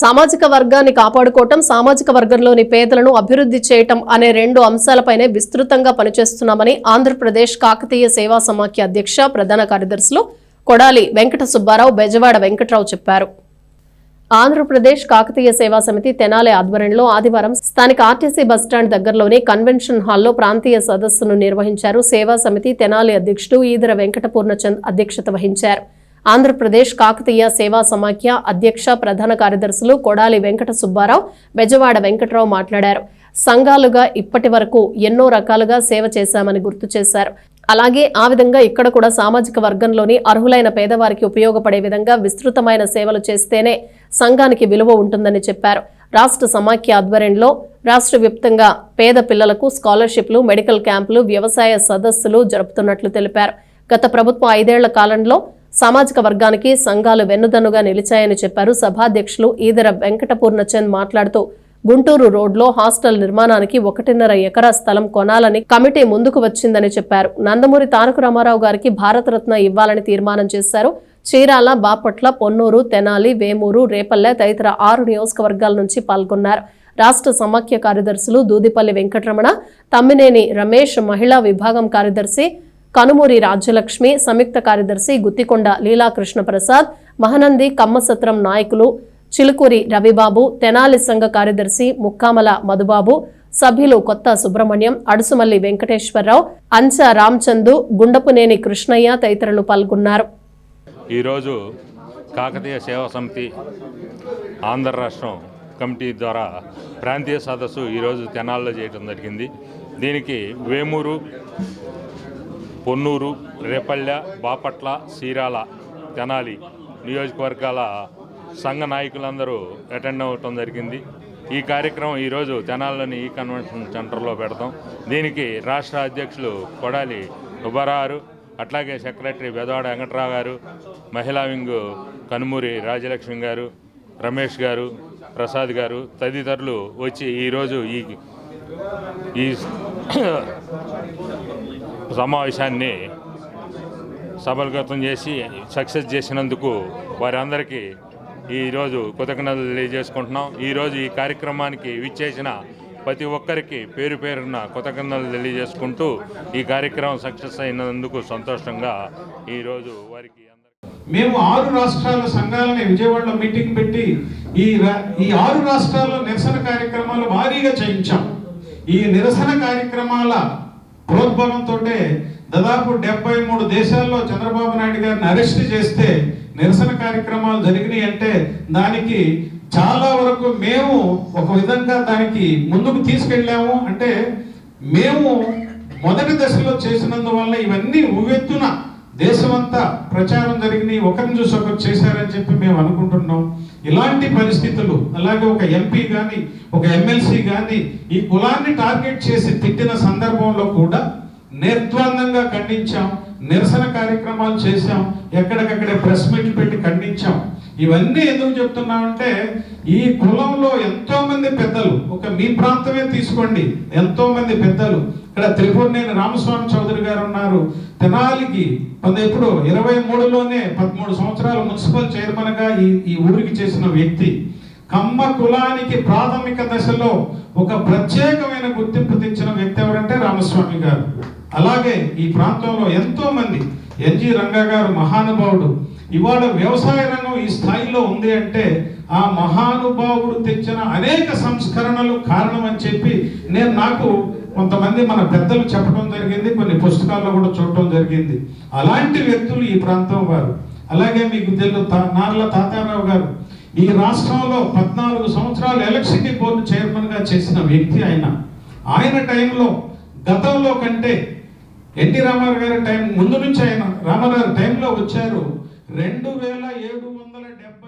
సామాజిక వర్గాన్ని కాపాడుకోవటం సామాజిక వర్గంలోని పేదలను అభివృద్ధి చేయటం అనే రెండు అంశాలపైనే విస్తృతంగా పనిచేస్తున్నామని ఆంధ్రప్రదేశ్ కాకతీయ సేవా సమాఖ్య అధ్యక్ష ప్రధాన కార్యదర్శులు కొడాలి వెంకట సుబ్బారావు బెజవాడ వెంకట్రావు చెప్పారు. ఆంధ్రప్రదేశ్ కాకతీయ సేవా సమితి తెనాలి ఆధ్వర్యంలో ఆదివారం స్థానిక ఆర్టీసీ బస్టాండ్ దగ్గరలోని కన్వెన్షన్ హాల్లో ప్రాంతీయ సదస్సును నిర్వహించారు. సేవా సమితి తెనాలి అధ్యక్షుడు ఈదర వెంకటపూర్ణచంద్ అధ్యక్షత వహించారు. ఆంధ్రప్రదేశ్ కాకతీయ సేవా సమాఖ్య అధ్యక్ష ప్రధాన కార్యదర్శులు కొడాలి వెంకట సుబ్బారావు బెజవాడ వెంకటరావు మాట్లాడారు. సంఘాలుగా ఇప్పటి వరకు ఎన్నో రకాలుగా సేవ చేశామని గుర్తు చేశారు. అలాగే ఆ విధంగా ఇక్కడ కూడా సామాజిక వర్గంలోని అర్హులైన పేదవారికి ఉపయోగపడే విధంగా విస్తృతమైన సేవలు చేస్తేనే సంఘానికి విలువ ఉంటుందని చెప్పారు. రాష్ట్ర సమాఖ్య ఆధ్వర్యంలో రాష్ట్ర వ్యాప్తంగా పేద పిల్లలకు స్కాలర్షిప్లు మెడికల్ క్యాంపులు వ్యవసాయ సదస్సులు జరుపుతున్నట్లు తెలిపారు. గత ప్రభుత్వ ఐదేళ్ళ కాలంలో సామాజిక వర్గానికి సంఘాలు వెన్నుదన్నుగా నిలిచాయని చెప్పారు. సభాధ్యక్షులు ఈదర వెంకటపూర్ణచంద్ మాట్లాడుతూ గుంటూరు రోడ్లో హాస్టల్ నిర్మాణానికి ఒకటిన్నర ఎకరా స్థలం కొనాలని కమిటీ ముందుకు వచ్చిందని చెప్పారు. నందమూరి తారక రామారావు గారికి భారతరత్న ఇవ్వాలని తీర్మానం చేశారు. చీరాల బాపట్ల పొన్నూరు తెనాలి వేమూరు రేపల్లె తదితర ఆరు నియోజకవర్గాల నుంచి పాల్గొన్నారు. రాష్ట్ర సమాఖ్య కార్యదర్శులు దూదిపల్లి వెంకటరమణ తమ్మినేని రమేష్ మహిళా విభాగం కార్యదర్శి కనుమూరి రాజ్యలక్ష్మి సంయుక్త కార్యదర్శి గుత్తికొండ లీలాకృష్ణ ప్రసాద్ మహనంది కమ్మసత్రం నాయకులు చిలుకూరి రవిబాబు తెనాలి సంఘ కార్యదర్శి ముక్కామల మధుబాబు సభ్యులు కొత్త సుబ్రహ్మణ్యం అడుసుమల్లి వెంకటేశ్వరరావు అంచ రామచందు గుండపునేని కృష్ణయ్య తదితరులు పాల్గొన్నారు. ఈరోజు కాకతీయ సేవా సమితి ఆంధ్ర రాష్ట్రం కమిటీ ద్వారా ప్రాంతీయ సదస్సు ఈరోజు తెనాల్లో చేయడం జరిగింది. దీనికి వేమూరు పొన్నూరు రేపల్లె బాపట్ల సీరాల తెనాలి నియోజకవర్గాల సంఘ నాయకులందరూ అటెండ్ అవ్వటం జరిగింది. ఈ కార్యక్రమం ఈరోజు తెనాల్లోని ఈ కన్వెన్షన్ సెంటర్లో పెడతాం. దీనికి రాష్ట్ర అధ్యక్షులు కొడాలి సుబ్బారావు అట్లాగే సెక్రటరీ బెదవాడ వెంకట్రావు గారు మహిళా వింగ్ కనుమూరి రాజలక్ష్మి గారు రమేష్ గారు ప్రసాద్ గారు తదితరులు వచ్చి ఈరోజు ఈ ఈ సమావేశాన్ని సఫలీకృతం చేసి సక్సెస్ చేసినందుకు వారందరికీ ఈరోజు కృతజ్ఞతలు తెలియజేసుకుంటున్నాం. ఈరోజు ఈ కార్యక్రమానికి విచ్చేసిన ప్రతి ఒక్కరికి పేరు పేరున కృతజ్ఞతలు తెలియజేసుకుంటూ ఈ కార్యక్రమం సక్సెస్ అయినందుకు సంతోషంగా ఈరోజు వారికి మేము ఆరు రాష్ట్రాల సంఘాలని విజయవాడలో మీటింగ్ పెట్టి ఈ ఈ ఆరు రాష్ట్రాల్లో నిరసన కార్యక్రమాలు భారీగా చేయించాం. ఈ నిరసన కార్యక్రమాల ప్రోద్బలంతో దాదాపు డెబ్బై మూడు దేశాల్లో చంద్రబాబు నాయుడు గారిని అరెస్ట్ చేస్తే నిరసన కార్యక్రమాలు జరిగినాయి అంటే దానికి చాలా వరకు మేము ఒక విధంగా దానికి ముందుకు తీసుకెళ్ళాము. అంటే మేము మొదటి దశలో చేసినందువల్ల ఇవన్నీ ఉవ్వెత్తున దేశమంతా ప్రచారం జరిగినాయి ఒకరిని చూసి ఒకరు చేశారని చెప్పి మేము అనుకుంటున్నాం. ఇలాంటి పరిస్థితులు అలాగే ఒక ఎంపీ కానీ ఒక ఎమ్మెల్సీ కానీ ఈ కులాన్ని టార్గెట్ చేసి తిట్టిన సందర్భంలో కూడా నిర్ద్వందంగా ఖండించాం నిరసన కార్యక్రమాలు చేశాం ఎక్కడికక్కడే ప్రెస్ మీట్లు పెట్టి ఖండించాం. ఇవన్నీ ఎందుకు చెప్తున్నామంటే ఈ కులంలో ఎంతో మంది పెద్దలు ఒక మీ ప్రాంతమే తీసుకోండి ఎంతో మంది పెద్దలు. ఇక్కడ త్రిపురనేని రామస్వామి చౌదరి గారు ఉన్నారు తెనాలికి పంద ఎప్పుడు ఇరవై మూడులోనే పదమూడు సంవత్సరాలు మున్సిపల్ చైర్మన్గా ఈ ఈ ఊరికి చేసిన వ్యక్తి కమ్మ కులానికి ప్రాథమిక దశలో ఒక ప్రత్యేకమైన గుర్తింపు తెచ్చిన వ్యక్తి ఎవరంటే రామస్వామి గారు. అలాగే ఈ ప్రాంతంలో ఎంతో మంది ఎన్జి రంగా గారు మహానుభావుడు. ఇవాళ వ్యవసాయ రంగం ఈ స్థాయిలో ఉంది అంటే ఆ మహానుభావుడు తెచ్చిన అనేక సంస్కరణలు కారణం అని చెప్పి నేను నాకు కొంతమంది మన పెద్దలు చెప్పడం జరిగింది కొన్ని పుస్తకాల్లో కూడా చూడటం జరిగింది. అలాంటి వ్యక్తులు ఈ ప్రాంతం వారు. అలాగే మీకు తెలుగు తా- నార్ల తాతారావు గారు. ఈ రాష్ట్రంలో పద్నాలుగు సంవత్సరాలు ఎలక్ట్రిసిటీ బోర్డు చైర్మన్గా చేసిన వ్యక్తి ఆయన. ఆయన టైంలో గతంలో కంటే ఎన్టీ రామారావు గారి టైం ముందు నుంచి ఆయన రామారావు టైంలో వచ్చారు. రెండు వేల ఏడు వందల డెబ్బై